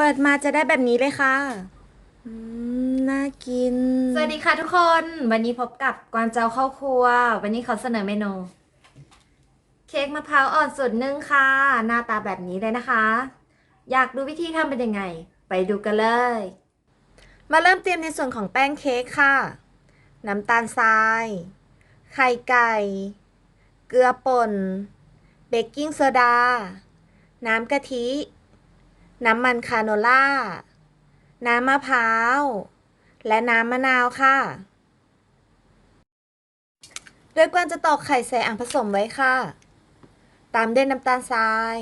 ปิดมาจะได้แบบนี้เลยค่ะอืมน่ากิน สวัสดีค่ะทุกคน วันนี้พบกับกวางเจ้าเข้าครัว วันนี้เขาเสนอเมนู เค้กมะพร้าวอ่อนสูตรหนึ่งค่ะ หน้าตาแบบนี้เลยนะคะ อยากดูวิธีทำเป็นยังไง ไปดูกันเลย มาเริ่มเตรียมในส่วนของแป้งเค้กค่ะ น้ำตาลทราย ไข่ไก่ เกลือป่น เบกกิ้งโซดา น้ำกะทิ น้ำมันคาโนล่า น้ำมะพร้าว และน้ำมะนาวค่ะ โดยกวนจะตอกไข่ใส่อ่างผสมไว้ค่ะ ตามด้วยน้ำตาลทราย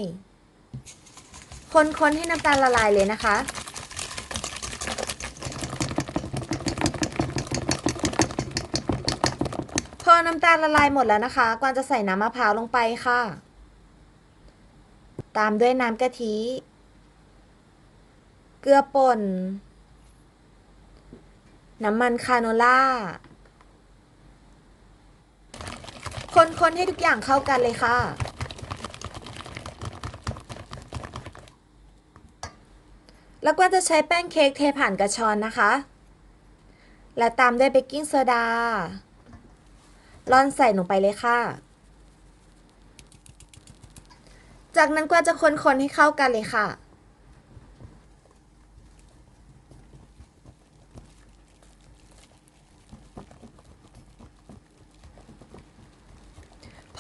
คนๆให้น้ำตาลละลายเลยนะคะพอน้ำตาลละลายหมดแล้วนะคะ กวางจะใส่น้ำมะพร้าวลงไปค่ะ ตามด้วยน้ำกะทิ เกลือป่น น้ำมันคาโนล่า คนๆให้ทุกอย่างเข้ากันเลยค่ะ แล้วก็จะใช้แป้งเค้กเทผ่านกระชอนนะคะ และตามด้วยเบกกิ้งโซดาร่อนใส่ลงไปเลยค่ะ จากนั้นก็จะคนๆให้เข้ากันเลยค่ะ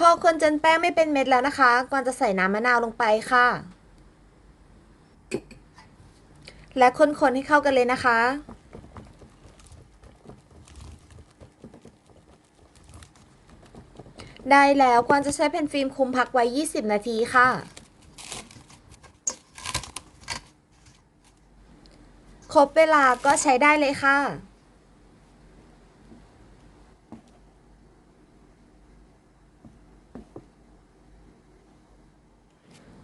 พอคนจนแป้งไม่เป็นเม็ดแล้วนะคะกวางจะใส่น้ำมะนาวลงไปค่ะ และคนๆให้เข้ากันเลยนะคะ ได้แล้วควรจะใช้แผ่นฟิล์มคุมพักไว้ 20 นาทีค่ะ ครบเวลาก็ใช้ได้เลยค่ะ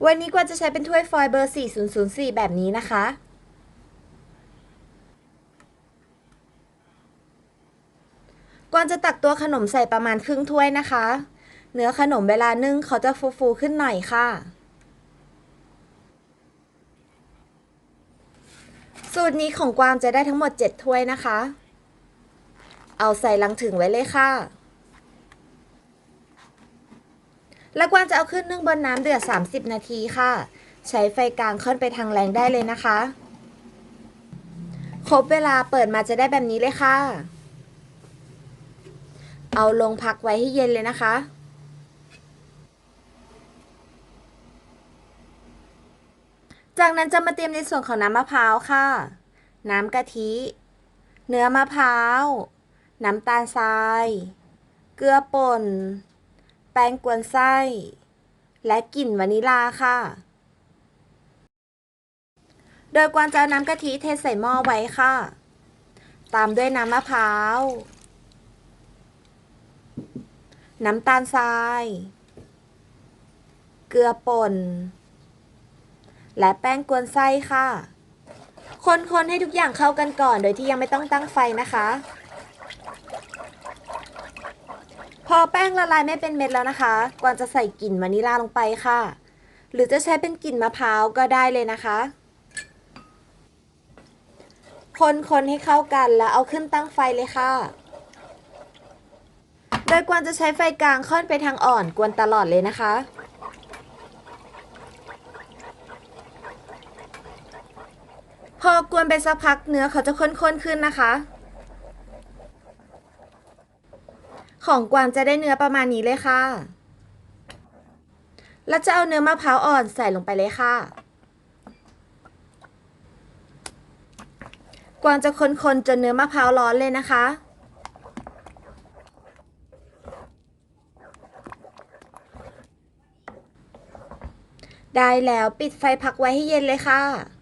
วันนี้กวางจะใช้เป็นถ้วยฟอยล์เบอร์ 4004 แบบนี้นะคะ กวางจะตักตัวขนมใส่ประมาณครึ่งถ้วยนะคะ เนื้อขนมเวลานึ่งเขาจะฟูๆขึ้นหน่อยค่ะ สูตรนี้ของกวางจะได้ทั้งหมด 7 ถ้วยนะคะ เอาใส่ลังถึงไว้เลยค่ะ แล้วกวางจะเอาขึ้นนึ่งบนน้ำเดือด 30 นาทีค่ะ ใช้ไฟกลางค่อนไปทางแรงได้เลยนะคะ ครบเวลาเปิดมาจะได้แบบนี้เลยค่ะ เอาลงพักไว้ให้เย็นเลยนะคะจากนั้นจะมาเตรียมในส่วนของน้ำมะพร้าวค่ะ น้ำกะทิ เนื้อมะพร้าว น้ำตาลทราย เกลือป่น แป้งกวนไส้ และกลิ่นวานิลาค่ะ โดยกวางจะเอาน้ำกะทิเทใส่หม้อไว้ค่ะ ตามด้วยน้ำมะพร้าว น้ำตาลทราย เกลือป่น และแป้งกวนไส้ค่ะ คนๆให้ทุกอย่างเข้ากันก่อนโดยที่ยังไม่ต้องตั้งไฟนะคะ พ อแป้งละลายไม่เป็นเม็ดแล้วนะคะ กวางจะใส่กลิ่นวานิลาลงไปค่ะ หรือจะใช้เป็นกลิ่นมะพร้าวก็ได้เลยนะคะ คนๆให้เข้ากันแล้วเอาขึ้นตั้งไฟเลยค่ะ โดยกวางจะใช้ไฟกลางค่อนไปทางอ่อนกวนตลอดเลยนะคะพอกวนไปสักพักเนื้อเขาจะข้นๆขึ้นนะคะ ของกวางจะได้เนื้อประมาณนี้เลยค่ะ แล้วจะเอาเนื้อมะพร้าวอ่อนใส่ลงไปเลยค่ะ กวางจะคนๆจนเนื้อมะพร้าวร้อนเลยนะคะ ได้แล้วปิดไฟพักไว้ให้เย็นเลยค่ะ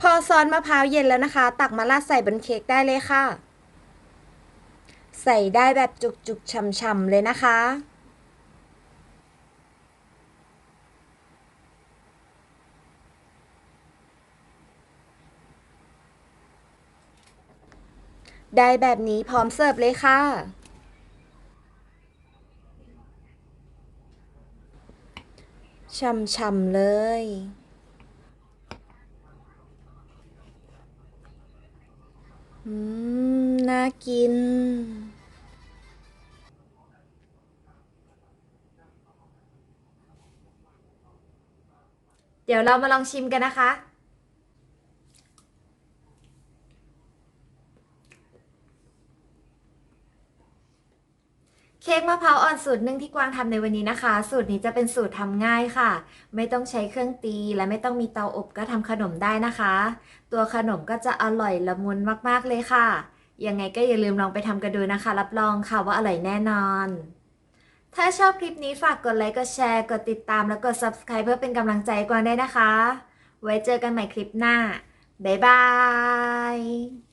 พอซอสมะพร้าวเย็นแล้วนะคะ ตักมาราดใส่บนเค้กได้เลยค่ะ ใส่ได้แบบจุกๆช่ำๆเลยนะคะ ได้แบบนี้พร้อมเสิร์ฟเลยค่ะช่ำๆเลย อืม น่ากิน เดี๋ยวเรามาลองชิมกันนะคะ เค้กมะพร้าวอ่อนสูตรหนึ่งที่กวางทำในวันนี้นะคะ สูตรนี้จะเป็นสูตรทำง่ายค่ะ ไม่ต้องใช้เครื่องตีและไม่ต้องมีเตาอบก็ทำขนมได้นะคะ ตัวขนมก็จะอร่อยละมุนมากๆเลยค่ะ ยังไงก็อย่าลืมลองไปทำกันดูนะคะ รับรองค่ะว่าอร่อยแน่นอน ถ้าชอบคลิปนี้ฝากกดไลค์ กดแชร์ กดติดตาม แล้วกด subscribe เพื่อเป็นกำลังใจกวางได้นะคะ ไว้เจอกันใหม่คลิปหน้า บ๊ายบาย